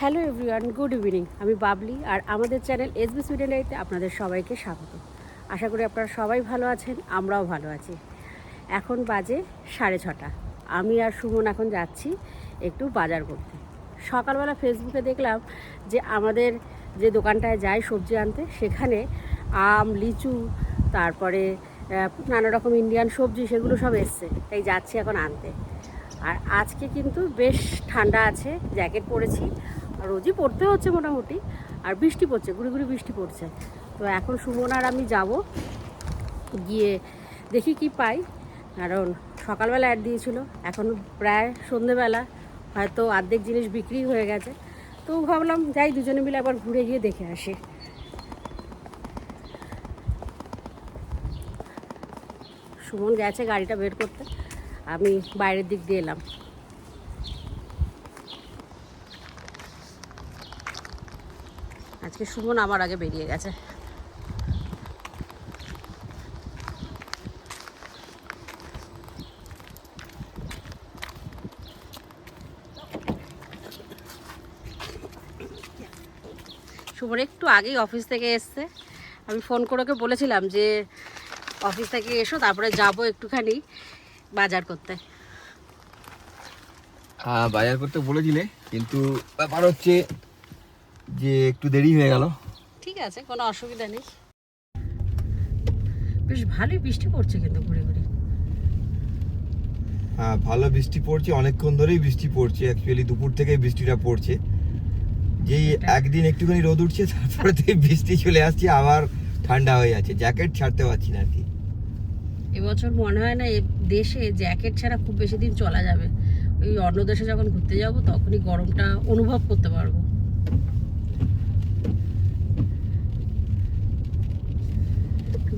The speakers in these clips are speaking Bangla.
Hello everyone, good evening. আমি বাবলি আর আমাদের চ্যানেল এস বি সুইডেনাইতে আপনাদের সবাইকে স্বাগত। আশা করি আপনারা সবাই ভালো আছেন, আমরাও ভালো আছি। এখন বাজে সাড়ে ছটা। আমি আর সুমন এখন যাচ্ছি একটু বাজার করতে। সকালবেলা ফেসবুকে দেখলাম যে আমাদের যে দোকানটায় যাই সবজি আনতে, সেখানে আম, লিচু, তারপরে নানা রকম ইন্ডিয়ান সবজি, সেগুলো সব এসছে। তাই যাচ্ছি এখন আনতে। আর আজকে কিন্তু বেশ ঠান্ডা আছে, জ্যাকেট পরেছি রোজই পড়তে হচ্ছে মোটামুটি, আর বৃষ্টি পড়ছে, গুড়ি গুড়ি বৃষ্টি পড়ছে। তো এখন সুমন আর আমি যাব, গিয়ে দেখি কি পাই। কারণ সকালবেলা অ্যাড দিয়েছিল, এখন প্রায় সন্ধেবেলা, হয়তো অর্ধেক জিনিস বিক্রি হয়ে গেছে। তো ভাবলাম যাই, দুজনে মিলে আবার ঘুরে গিয়ে দেখে আসি। সুমন গেছে গাড়িটা বের করতে, আমি বাইরের দিক দিয়ে এলাম। আজকে সুমন আমার আগে বেরিয়ে গেছে। সুমন একটু আগেই অফিস থেকে এসছে। আমি ফোন করে ওকে বলেছিলাম যে, অফিস থেকে এসো, তারপরে যাব একটুখানি বাজার করতে। হ্যাঁ বাজার করতে বলেছিলে, কিন্তু ব্যাপার হচ্ছে যে একটু দেরি হয়ে গেল। ঠিক আছে কোনো অসুবিধা নেই। বেশ ভালোই বৃষ্টি পড়ছে কিন্তু ঘুরে ঘুরে। হ্যাঁ ভালো বৃষ্টি পড়ছে অনেকক্ষণ ধরেই বৃষ্টি পড়ছে। অ্যাকচুয়ালি দুপুর থেকে বৃষ্টিটা পড়ছে। যেই একদিন একটুখানি রোদ উঠছে তারপরে থেকে বৃষ্টি চলে আসছে আবার ঠান্ডা হয়ে যাচ্ছে। জ্যাকেট ছাড়তে পারছি না আর কি। এবছর মনে হয় না এ দেশে জ্যাকেট ছাড়া খুব বেশি দিন চলা যাবে। ওই অন্য দেশে যখন ঘুরতে যাব তখনই গরমটা অনুভব করতে পারব।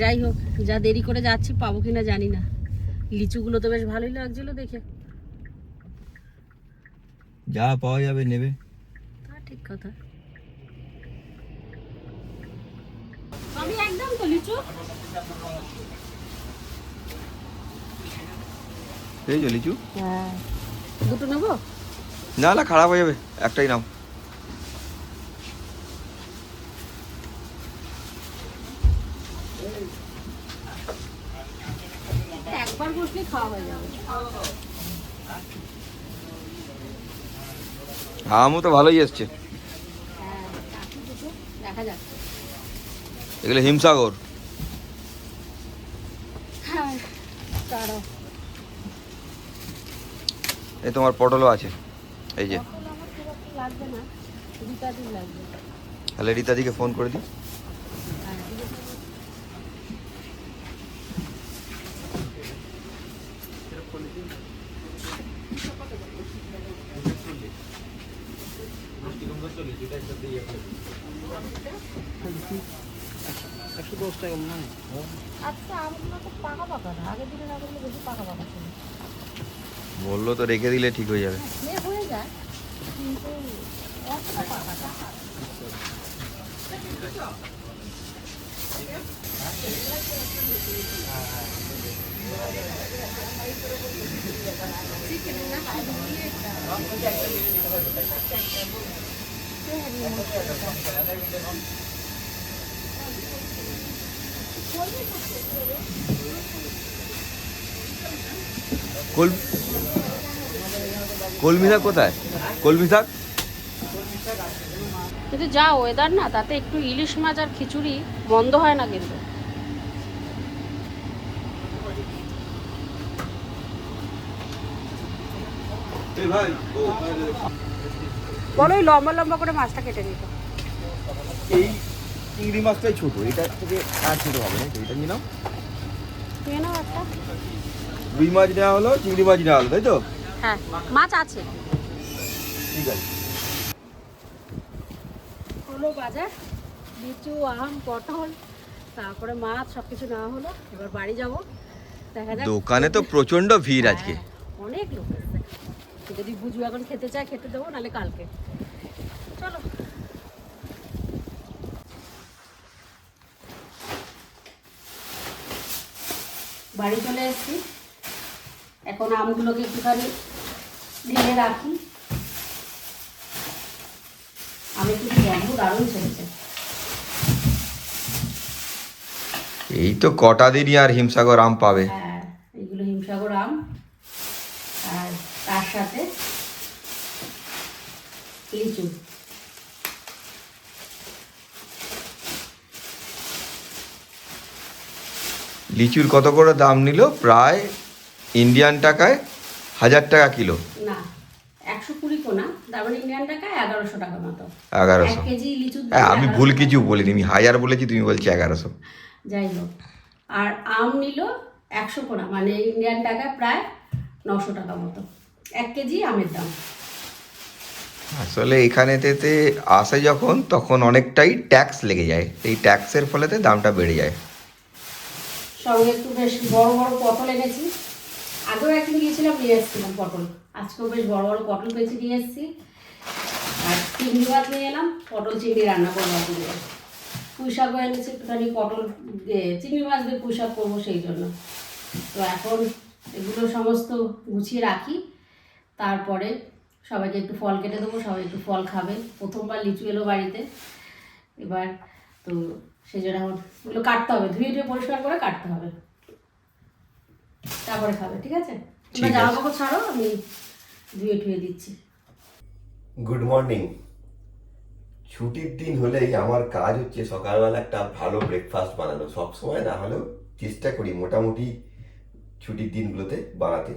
যাই হোক যা দেরি করে যাচ্ছি পাবো কিনা জানি না। লিচুগুলো তো বেশ ভালোই লাগছিল দেখে। যা পাওয়া যাবে নেবে। তা ঠিক কথা। আমি একদম তো লিচু। এই যে লিচু। হ্যাঁ। দুটো নেব? না না খারাপ হয়ে যাবে। একটাই নাও। একবার বসলে খাওয়া হয়ে যাবে। আমও তো ভালোই এসছে। হ্যাঁ দেখা যাচ্ছে এগুলো হিমসাগর। হ্যাঁ এই তোমার পটলও আছে। এই যে। তাহলে রীতাদিকে ফোন করে দিই। আমগুলো তো পাকা পাকা না। দিনের আমগুলো বেশি পাকা পাকা ছিল। বলল তো রেখে দিলে ঠিক হয়ে যাবে। হয়ে যায়। কিন্তু অতটা পাকা না। কল কলমি শাক কোথায়? কলমি শাক কিন্তু যা ওয়েদার না তাতে একটু ইলিশ মাছ আর খিচুড়ি বন্ধ হয় না কিন্তু। বলো ওই লম্বা লম্বা করে মাছটা কেটে নিত। এই চিংড়ি মাছটাই ছোট এটা থেকে আর ছোট হবে না এটা নিয়ে নাও। রুই মাছ নেওয়া হলো চিংড়ি মাছ নেওয়া হলো তাই তো? হ্যাঁ মাছ আছে। ঠিক আছে। হলো বাজার লিচু আম পটল তারপরে মাছ সব কিছু নেওয়া হলো। এবার বাড়ি যাব। দেখা যাক। দোকানে তো প্রচণ্ড ভিড় আজকে। হ্যাঁ, অনেক লোক যদি বুঝু এখন খেতে চায় খেতে দেবো নাহলে কালকে চলো বাড়ি চলে এসেছি। এখন আমগুলোকে একটুখানি ঢেলে রাখি। আমি কিন্তু গন্ধ দারুণ ছেড়েছে। এই তো কটা দিনই আর হিমসাগর আম পাবে। হ্যাঁ এগুলো হিমসাগর আম আর তার সাথে লিচু। লিচুর কত করে দাম নিল? প্রায় ইন্ডিয়ান টাকায় হাজার টাকা কিলো। না একশো কুড়ি কোনা তারপর ইন্ডিয়ান টাকা এগারোশো টাকা মতো। এগারোশো। কেজি লিচু হ্যাঁ আমি ভুল কিছু বলিনি আমি হাজার বলেছি তুমি বলছি এগারোশো। যাই হোক আর আম নিল একশো কোনা মানে ইন্ডিয়ান টাকা প্রায় নশো টাকা মতো। এক কেজি আমের দাম। আসলে এখানেতে আসে যখন তখন অনেকটাই ট্যাক্স লেগে যায়। এই ট্যাক্সের ফলেতে দামটা বেড়ে যায়। সঙ্গে একটু বেশ বড় বড় পটল এনেছি। আগেও একদিন গিয়েছিলাম, নিয়ে এসেছিলাম পটল। আজকেও বেশ বড় বড় পটল পেয়েছি নিয়ে এসেছি। আর চিংড়ি মাছ নিয়ে এলাম, পটল চিংড়ি রান্না করব দিয়ে পুঁই শাকও এনেছি, একটুখানি পটল চিংড়ি মাছ দিয়ে পুঁই শাক করব সেই জন্য। তো এখন এগুলো সমস্ত গুছিয়ে রাখি। তারপরে সবাইকে একটু ফল কেটে দেবো, সবাই একটু ফল খাবে। প্রথমবার লিচু এলো বাড়িতে। এবার তো সেই জন্য এখন এগুলো কাটতে হবে। ধুয়ে ধুয়ে পরিষ্কার করে কাটতে হবে। তারপরে খাবে ঠিক আছে? তোমরা জামা। কাপড় ছাড়ো আমি ধুয়ে ধুয়ে দিচ্ছি। গুড মর্নিং ছুটির দিন হলেই আমার কাজ হচ্ছে সকালবেলা একটা ভালো ব্রেকফাস্ট বানানো। সব সময় না হলেও চেষ্টা করি মোটামুটি ছুটির দিনগুলোতে বানাতে।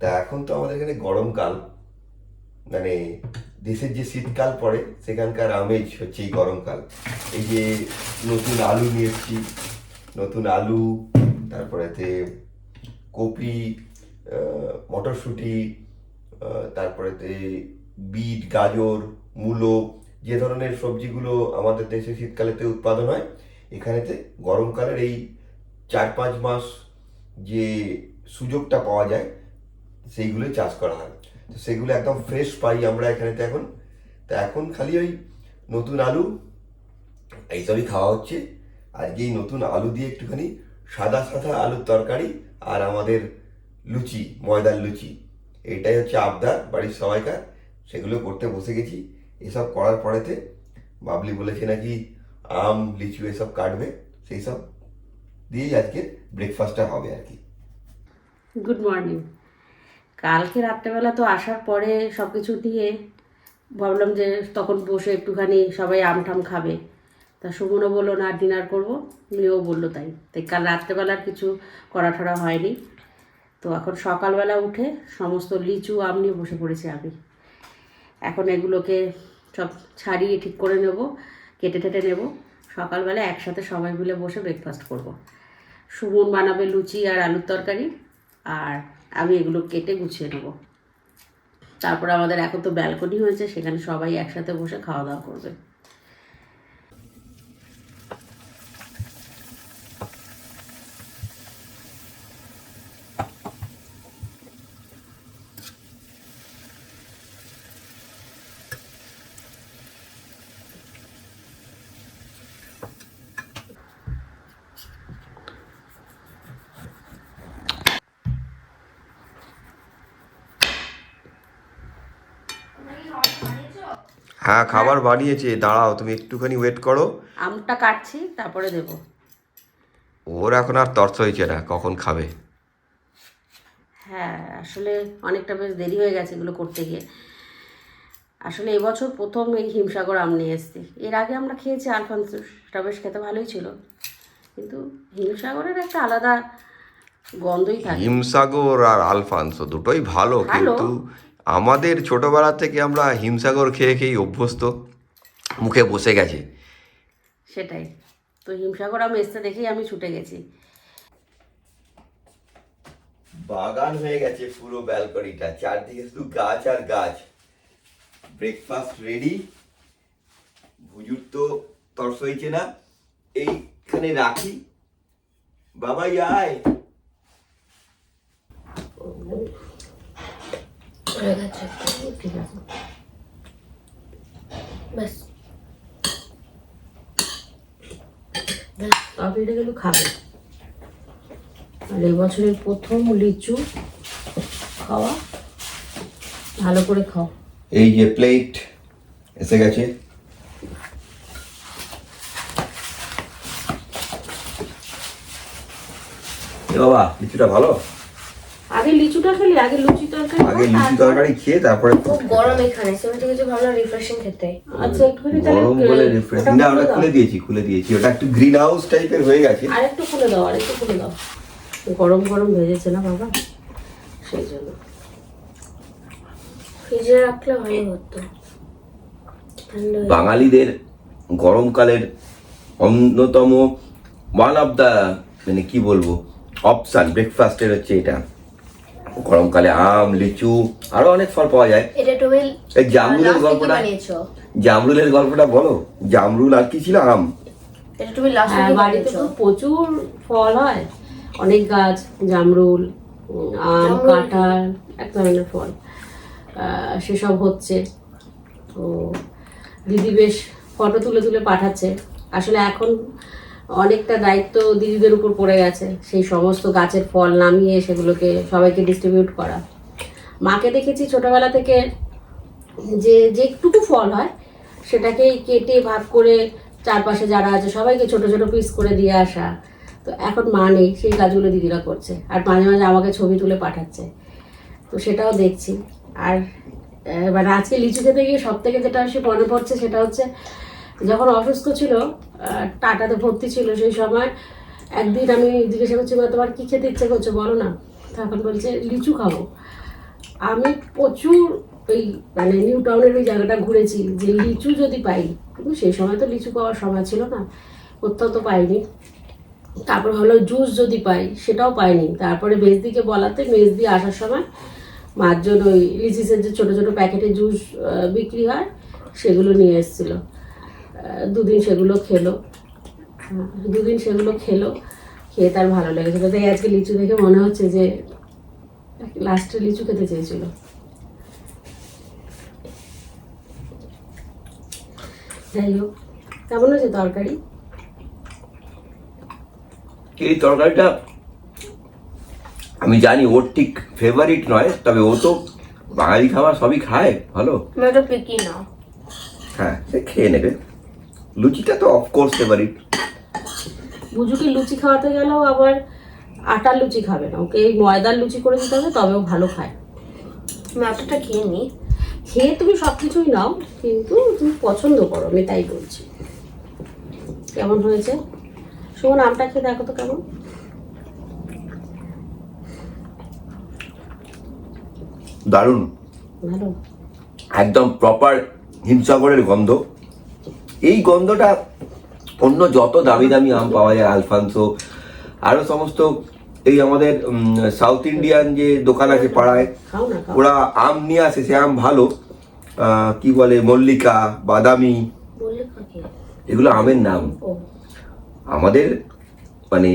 তা এখন তো আমাদের এখানে গরমকাল। মানে দেশের যে শীতকাল পড়ে, সেখানকার আমেজ হচ্ছে এই গরমকাল। এই যে নতুন আলু নিয়ে এসেছি, নতুন আলু তারপরেতে কপি মটরশুঁটি তারপরেতে বিট, গাজর, মূলো, যে ধরনের সবজিগুলো আমাদের দেশে শীতকালেতে উৎপাদন হয়, এখানেতে গরমকালের এই চার পাঁচ মাস যে সুযোগটা পাওয়া যায়, সেইগুলোই চাষ করা হয়। তো সেগুলো একদম ফ্রেশ পাই আমরা এখানেতে এখন। তা এখন খালি ওই নতুন আলু, এইসবই খাওয়া হচ্ছে। আজকে এই নতুন আলু দিয়ে একটুখানি সাদা সাদা আলুর তরকারি আর আমাদের লুচি, ময়দার লুচি, এটাই হচ্ছে আবদার বাড়ির সবাইকার। সেগুলো করতে বসে গেছি। এসব করার পরেতে বাবলি বলেছে নাকি আম, লিচু এসব কাটবে, সেই সব দিয়েই আজকে ব্রেকফাস্টটা হবে আর কি। গুড মর্নিং কালকে রাত্রেবেলা তো আসার পরে সব কিছু দিয়ে ভাবলাম যে তখন বসে একটুখানি সবাই আম টাম খাবে। তা সুমনও বলল, না ডিনার করব। মেয়েও বলল, তাই। তাই কাল রাত্রেবেলার কিছু করা ঠরা হয়নি। তো এখন সকালবেলা উঠে সমস্ত লিচু, আম নিয়ে বসে পড়েছি আমি। এখন এগুলোকে সব ছাড়িয়ে ঠিক করে নেব, কেটে টেটে নেব। সকালবেলা একসাথে সবাই মিলে বসে ব্রেকফাস্ট করব। সুমন বানাবে লুচি আর আলুর তরকারি, আর আমি এগুলো কেটে গুছিয়ে নেব। তারপর আমাদের এখন তো ব্যালকনি হয়েছে, সেখানে সবাই একসাথে বসে খাওয়া দাওয়া করবে। হ্যাঁ খাবার বানিয়েছে। দাঁড়াও তুমি একটুখানি ওয়েট করো। আমটা কাটছি তারপরে দেব। ওর এখন আর তর্স হয়েছে না কখন খাবে? হ্যাঁ আসলে অনেকটা বেশ দেরি হয়ে গেছে এগুলো করতে গিয়ে। আসলে এবছর প্রথম এই হিমসাগর আম নিয়ে এসেছি। এর আগে আমরা খেয়েছি আলফানসো সেটা বেশ খেতে ভালোই ছিল। কিন্তু হিমসাগরের একটা আলাদা গন্ধই থাকে। হিমসাগর আর আলফানসো দুটোই ভালো। কিন্তু আমাদের ছোটবেলা থেকে আমরা হিমসাগর খেয়ে খেয়েই অভ্যস্ত। মুখে বসে গেছে। সেটাই। তো হিমসাগর আমি এসছে দেখেই আমি ছুটে গেছি। বাগান হয়ে গেছে পুরো ব্যালকনিটা চারদিকে শুধু গাছ আর গাছ। ব্রেকফাস্ট রেডি ভুজুর তো তর্স হয়েছে না। এইখানে রাখি। বাবাই আয়। আর এই বছরের প্রথম লিচু খাওয়া ভালো করে খাও। এই যে প্লেট এসে গেছে। বাবা কিছুটা ভালো? আগে লিচুটা খেলি আগে লুচি তরকারি আগে লিচু তরকারি খেয়ে তারপরে খুব গরম এখানে সেটা কিছু ভালো রিফ্রেশিং খেতে। আচ্ছা একটুখানি তাহলে গরম বলে রিফ্রেশিং না ওটা খুলে দিয়েছি খুলে দিয়েছি। ওটা একটু গ্রিন হাউস টাইপের হয়ে গেছে। আর একটু খুলে দাও আর একটু খুলে দাও। গরম গরম ভেজেছে না বাবা? সেই জন্য। ফ্রিজে রাখলে ভালো হতো। বাঙালিদের গরমকালের অন্যতম ওয়ান অফ দ্য মানে কি বলব? অপশান ব্রেকফাস্টের হচ্ছে এটা। গরমকালে আম লিচু আরও অনেক ফল পাওয়া যায়। এটা এই জামরুলের গল্পটা জামরুলের গল্পটা বলো। জামরুল আর কি ছিল আম? এটা তুমি লাস্ট হ্যাঁ বাড়িতে তো প্রচুর ফল হয়। অনেক গাছ জামরুল আম কাঁঠাল এক ধরনের ফল। সেসব হচ্ছে। তো দিদি বেশ ফটো তুলে তুলে পাঠাচ্ছে। আসলে এখন অনেকটা দায়িত্ব দিদিদের উপর পড়ে গেছে। সেই সমস্ত গাছের ফল নামিয়ে সেগুলোকে সবাইকে ডিস্ট্রিবিউট করা। মাকে দেখেছি ছোটবেলা থেকে যে যেটুকু ফল হয় সেটাকেই কেটে ভাগ করে চারপাশে যারা আছে সবাইকে ছোট ছোট পিস করে দিয়ে আসা। তো এখন মা নেই, সেই কাজগুলো দিদিরা করছে। আর মাঝে মাঝে আমাকে ছবি তুলে পাঠাচ্ছে। তো সেটাও দেখছি। আর মানে আজকে লিচু খেতে গিয়ে সব থেকে যেটা সে মনে পড়ছে সেটা হচ্ছে যখন অসুস্থ ছিল টাটাতে ভর্তি ছিল সেই সময় একদিন আমি জিজ্ঞাসা করছি "মা, তোমার কি খেতে ইচ্ছে করছে? বলো না। তখন বলছে লিচু খাব। আমি প্রচুর ওই মানে নিউ টাউনের ওই জায়গাটা ঘুরেছি যে লিচু যদি পাই কিন্তু সেই সময় তো লিচু পাওয়ার সময় ছিল না কোথাও তো পাইনি। তারপর হলো জুস যদি পাই সেটাও পাইনি। তারপরে মেজদিকে বলাতে মেজদি আসার সময় মার জন্য ওই লিচিসের যে ছোটো ছোটো প্যাকেটে জুস বিক্রি হয় সেগুলো নিয়ে এসেছিল। দুদিন সেগুলো খেলো। দুদিন সেগুলো খেলো খেয়ে তার ভালো লেগেছিলো তাই আজকে লিচু দেখে মনে হচ্ছে যে লাস্টে লিচু খেতে চেয়েছিল। যাই হোক কেমন হয়েছে তরকারি? এই তরকারিটা আমি জানি ওর ঠিক ফেভারিট নয় তবে ও তো বাঙালি খাবার সবই খায় ভালো? নাও হ্যাঁ সে খেয়ে নেবে। লুচিটা তো অফকোর্স ফেভারিট বুজুকে লুচি খাওয়াতে গেলেও আবার আটার লুচি খাবে না। ওকে এই ময়দার লুচি করে দিতে হবে তবেও ভালো খায়। এতটা খেয়ে নি খেয়ে তুমি সব কিছুই নাও কিন্তু তুমি পছন্দ করো আমি তাই বলছি। কেমন হয়েছে? শোন আমটা খেয়ে দেখো তো কেমন। দারুণ। ভালো। একদম প্রপার হিমসাগরের গন্ধ। এই গন্ধটা অন্য যত দামি দামি আম পাওয়া যায় আলফানসো আরও সমস্ত এই আমাদের সাউথ ইন্ডিয়ান যে দোকান আছে পাড়ায় ওরা আম নিয়ে আসে সে আম ভালো। আহ, কি বলে মল্লিকা বাদামি। এগুলো আমের নাম। আমাদের মানে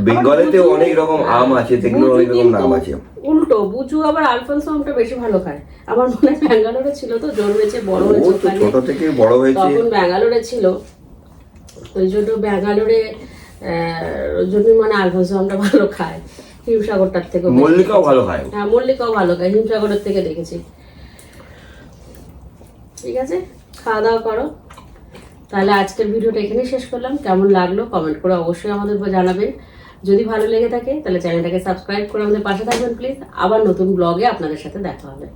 বেঙ্গলেতেও বুজু- অনেক রকম আম আছে সেগুলো অনেক রকম নাম আছে। উল্টো বুজু আবার আলফানসো আমটা বেশি ভালো খায়। আমার মনে হয় ব্যাঙ্গালোরে ছিল তো জন্মেছে বড় হয়েছে ছোট থেকে বড় হয়েছে। তখন ব্যাঙ্গালোরে ছিল। ওই জন্য ব্যাঙ্গালোরে ওই জন্য মানে আলফানসো আমটা ভালো খায়। হিমসাগরটার থেকে মল্লিকাও ভালো খায়। হ্যাঁ মল্লিকাও ভালো খায় হিমসাগরের থেকে দেখেছি। ঠিক আছে খাওয়া দাওয়া করো। তাহলে আজকের ভিডিওটা এখানে শেষ করলাম। কেমন লাগল কমেন্ট করে অবশ্যই আমাদের জানাবেন। যদি ভালো লেগে থাকে, তাহলে চ্যানেলটাকে সাবস্ক্রাইব করে আমাদের পাশে থাকবেন প্লিজ আবার নতুন ব্লগে আপনাদের সাথে দেখা হবে।